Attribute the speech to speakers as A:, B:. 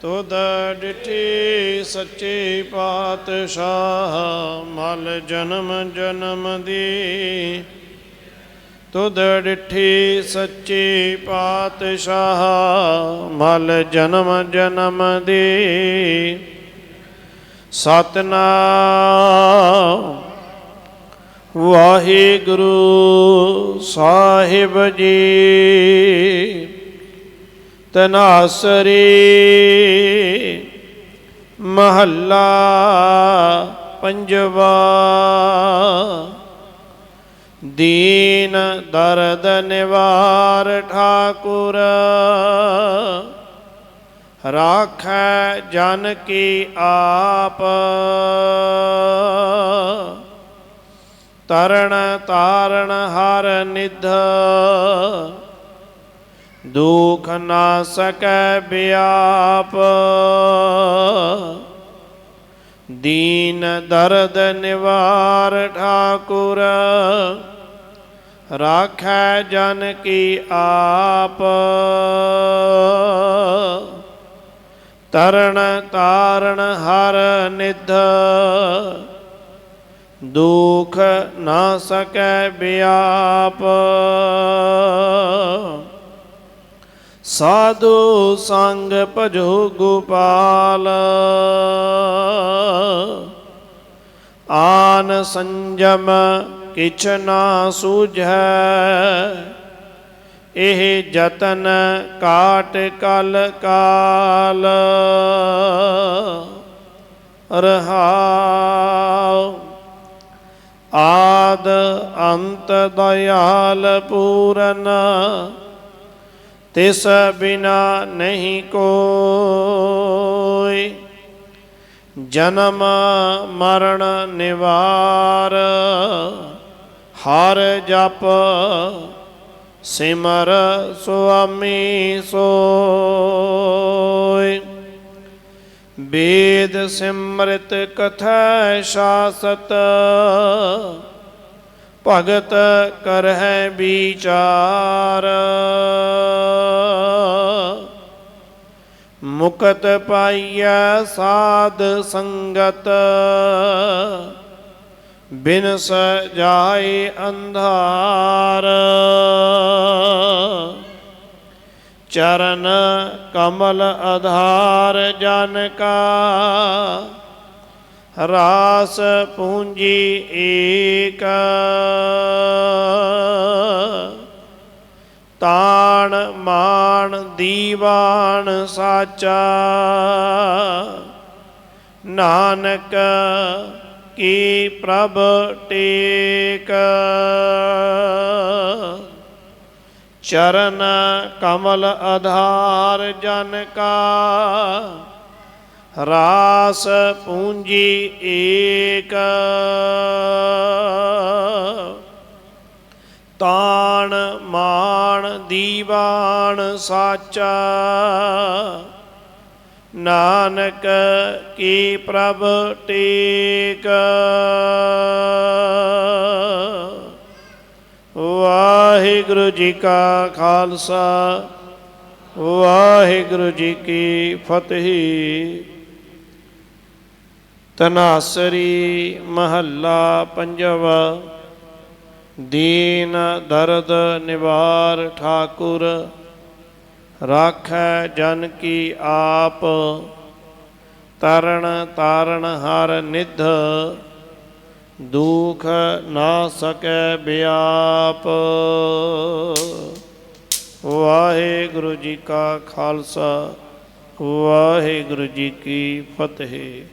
A: ਤੁਧ ਡਿਠੀ ਸੱਚੇ ਪਾਤਸ਼ਾਹ, ਮਲ ਜਨਮ ਜਨਮ ਦੀ। ਤੁਧ ਡਿਠੀ ਸੱਚੇ ਪਾਤਸ਼ਾਹ, ਮਲ ਜਨਮ ਜਨਮ ਦੀ। ਸਤਨਾਮ ਵਾਹਿਗੁਰੂ ਸਾਹਿਬ ਜੀ। ਤਨਾਸਰੀ ਮਹੱਲਾ ਪੰਜਵਾ ਦੀਨ ਦਰਦ ਨਿਵਾਰ ਠਾਕੁਰ ਰਾਖੈ ਜਨ ਕੀ ਆਪ ਤਰਣ ਤਾਰਣ ਹਰ ਨਿਧ ਦੁਖ ਨਾ ਸਕੈ ਬਿਆਪ। ਦੀਨ ਦਰਦ ਨਿਵਾਰ ਠਾਕੁਰ, ਰਾਖੈ ਜਨ ਕੀ ਆਪ। ਤਰਨ ਤਾਰਣ ਹਰ ਨਿਧ, ਦੁਖ ਨਾ ਸਕੈ ਬਿਆਪ। ਸਾਧੂ ਸੰਗ ਭਜੋ ਗੋਪਾਲ। ਆਨ ਸੰਜਮ ਕਿਛ ਨਾ ਸੂਝੈ, ਇਹ ਜਤਨ ਕਾਟ ਕਲ ਕਾਲ। ਰਹਾਉ ਆਦ ਅੰਤ ਦਇਆਲ ਪੂਰਨ। ਤਿਸ ਬਿਨਾ ਨਹੀਂ ਕੋਈ। ਜਨਮ, ਮਰਨ, ਨਿਵਾਰ, ਹਰ ਜਪ, ਸਿਮਰ, ਸੁਆਮੀ, ਸੋਇ। ਵੇਦ ਸਿਮਰਤ, ਕਥਾ, ਸ਼ਾਸਤ, ਭਗਤ, ਕਰਹਿ, ਵਿਚਾਰ। ਮੁਕਤ ਪਾਈਐ ਸਾਧ ਸੰਗਤ। ਬਿਨ ਜਾਏ ਅੰਧਾਰ। ਚਰਨ ਕਮਲ ਆਧਾਰ ਜਨ ਕਾ। ਰਾਸ ਪੂੰਜੀ ਏਕ। ਤਾਣ ਮਾਣ ਦੀਵਾਨ ਸਾਚਾ। ਨਾਨਕ ਕੀ ਪ੍ਰਭ ਟੇਕ। ਚਰਨ ਕਮਲ ਆਧਾਰ ਜਨ ਕਾ। ਰਾਸ ਪੂੰਜੀ ਏਕ। ਤਾਣ ਮਾ ਦੀਵਾਨ ਸਾਚਾ। ਨਾਨਕ ਕੀ ਪ੍ਰਭ ਟੇਕ। ਵਾਹਿਗੁਰੂ ਜੀ ਕਾ ਖਾਲਸਾ, ਵਾਹਿਗੁਰੂ ਜੀ ਕੀ ਫਤਿਹ। ਤਨਾਸਰੀ ਮਹੱਲਾ ਪੰਜਵਾ। ਦੀਨ ਦਰਦ ਨਿਵਾਰ ਠਾਕੁਰ, ਰਾਖੈ ਜਨ ਕੀ ਆਪ ਤਰਣ ਤਾਰਨ ਹਰ ਨਿਧ, ਦੁਖ ਨਾ ਸਕੈ ਬਿਆਪ। ਵਾਹਿਗੁਰੂ ਜੀ ਕਾ ਖਾਲਸਾ, ਵਾਹਿਗੁਰੂ ਜੀ ਕੀ ਫਤਿਹ।